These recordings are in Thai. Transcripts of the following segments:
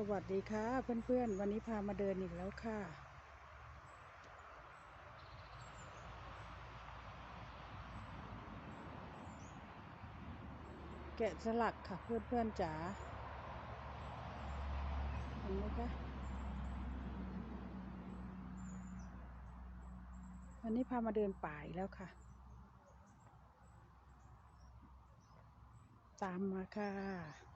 สวัสดีค่ะ เพื่อนๆ วันนี้พามาเดินอีกแล้วค่ะ แกะสลักค่ะเพื่อนๆจ๋าเห็นไหมคะวันนี้พามาเดินป่าอีกแล้วค่ะ ตามมาค่ะ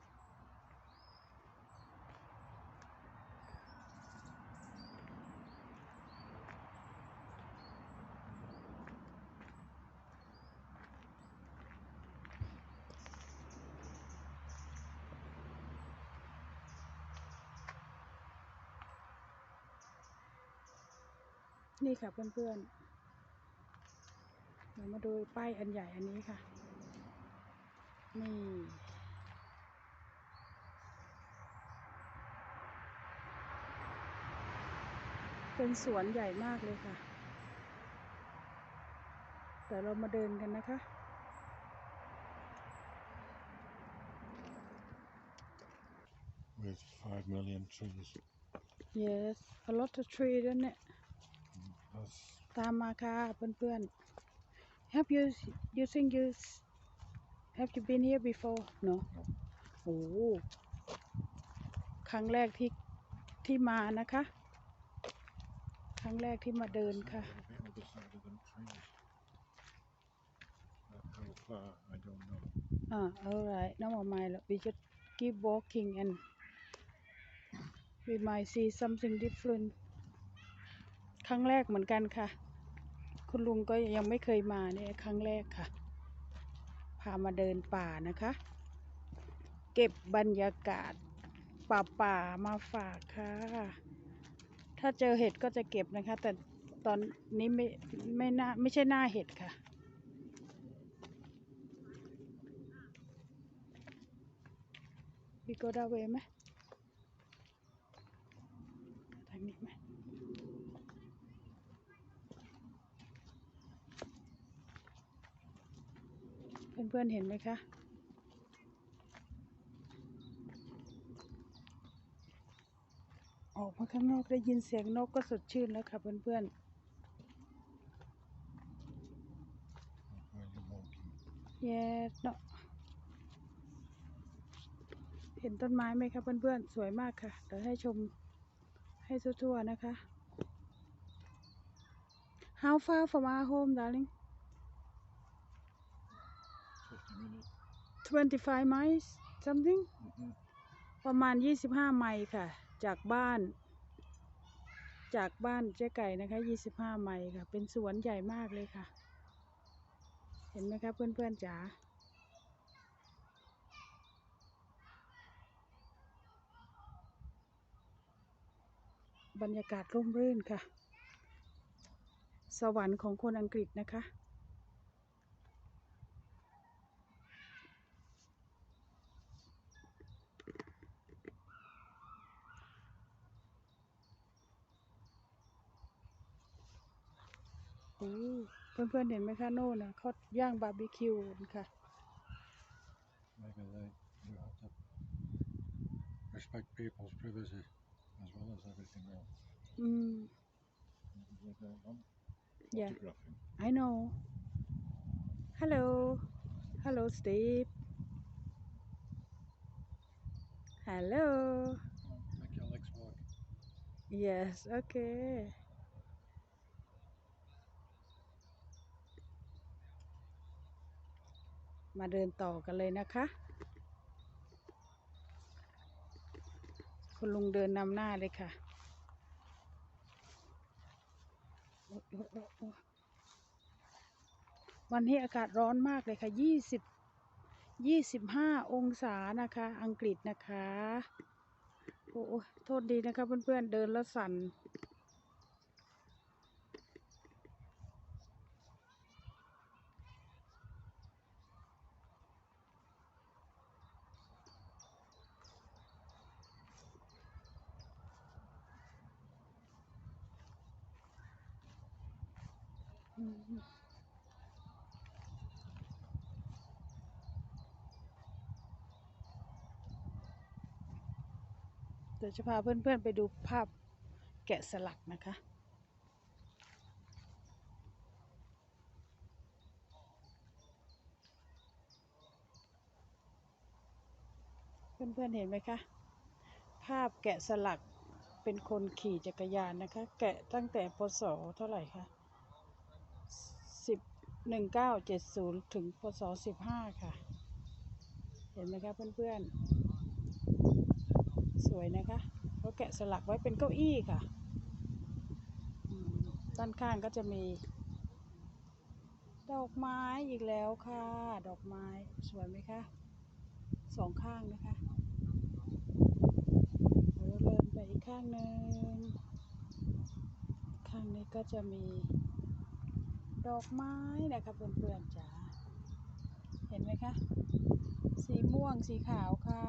นี่ค่ะเพื่อนๆ เรามาดูป้ายอันใหญ่อันนี้ค่ะ นี่เป็นสวนใหญ่มากเลยค่ะเดี๋ยวเรามาเดินกันนะคะ with five million trees. yes a lot of tree ด้วยเนี่ย That's ตามมาค่ะเพื่อนๆ Have you you think you s- have you been here before no โอ้โหครั้งแรกที่ที่มานะคะ ครั้งแรกที่มาเดินค่ะ the other side of them trees. Uh, how far, I don't know. อ่า alright no more mind we just keep walking and we might see something different ค รั้งแรกเหมือนกันค่ะ คุณลุงก็ยังไม่เคยมาเนี่ยครั้งแรกค่ะ พามาเดินป่านะคะ เก็บบรรยากาศป่าป่ามาฝากค่ะ ถ้าเจอเห็ดก็จะเก็บนะคะ แต่ตอนนี้ไม่ไม่น่าไม่ใช่หน้าเห็ดค่ะพี่ก็ได้เวไหมทางนี้ไหม เพื่อนๆเห็นไหมคะ ออกมาข้างนอกได้ยินเสียงนกก็สดชื่นแล้วค่ะเพื่อนๆแย่เนาะเห็นต้นไม้ไหมคะเพื่อนๆ สวยมากค่ะ เดี๋ยวให้ชมให้ทั่วๆนะคะ How far from our home darling 25 miles something Mm-hmm. ประมาณ 25 ไมล์ค่ะ จากบ้าน จากบ้านเจ๊ไก่นะคะ 25 ไมล์ค่ะ เป็นสวนใหญ่มากเลยค่ะ เห็นไหมคะเพื่อนๆจ๋าบรรยากาศร่มรื่นค่ะ สวรรค์ของคนอังกฤษนะคะ เพื่อนๆเห็นไหมคะโน่นนะเขาย่างบาร์บีคิวค่ะ Maybe they you have to respect people's privacy as well as everything else. อืม Maybe they don't want Yeah. photographing. I know Hello Hello Steve Hello Make your legs walk. Yes okay มาเดินต่อกันเลยนะคะ คุณลุงเดินนำหน้าเลยค่ะวันนี้อากาศร้อนมากเลยค่ะยี่สิบยี่สิบห้าองศานะคะ อังกฤษนะคะโอ้โอ้โทษดีนะคะเพื่อนๆ เดินแล้วสั่น เดี๋ยวจะพาเพื่อนๆไปดูภาพแกะสลักนะคะเพื่อนๆเห็นไหมคะ ภาพแกะสลักเป็นคนขี่จักรยานนะคะ แกะตั้งแต่พศเท่าไหร่คะ หนึ่งเก้าเจ็ดศูนย์ถึงพศสิบห้าค่ะ เห็นไหมคะเพื่อนๆ สวยนะคะเขาแกะสลักไว้เป็นเก้าอี้ค่ะ ด้านข้างก็จะมี ดอกไม้อีกแล้วค่ะ ดอกไม้สวยไหมคะสองข้างนะคะเดี๋ยวเดินไปอีกข้างหนึ่งข้างนี้ก็จะมี ดอกไม้นะคะเพื่อนๆจ๋าเห็นไหมคะ สีม่วงสีขาวค่ะ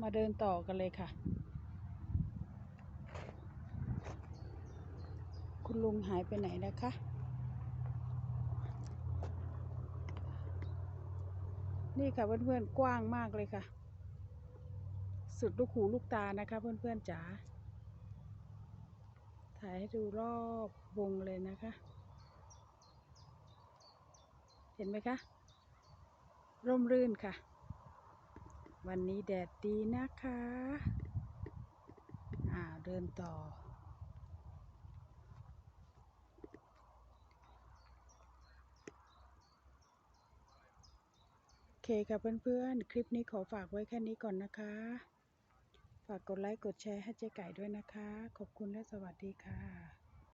มาเดินต่อกันเลยค่ะ คุณลุงหายไปไหนนะคะนี่ค่ะเพื่อนๆกว้างมากเลยค่ะ สุดลูกหูลูกตานะคะ เพื่อนๆจ๋าถ่ายให้ดูรอบวงเลยนะคะ เห็นไหมคะ ร่มรื่นค่ะ วันนี้แดดดีนะคะ อ่าเดินต่อโอ เคค่ะเพื่อนๆ คลิปนี้ขอฝากไว้แค่นี้ก่อนนะคะ ฝากกดไลค์กดแชร์ให้เจ๊ไก่ด้วยนะคะ ขอบคุณและสวัสดีค่ะ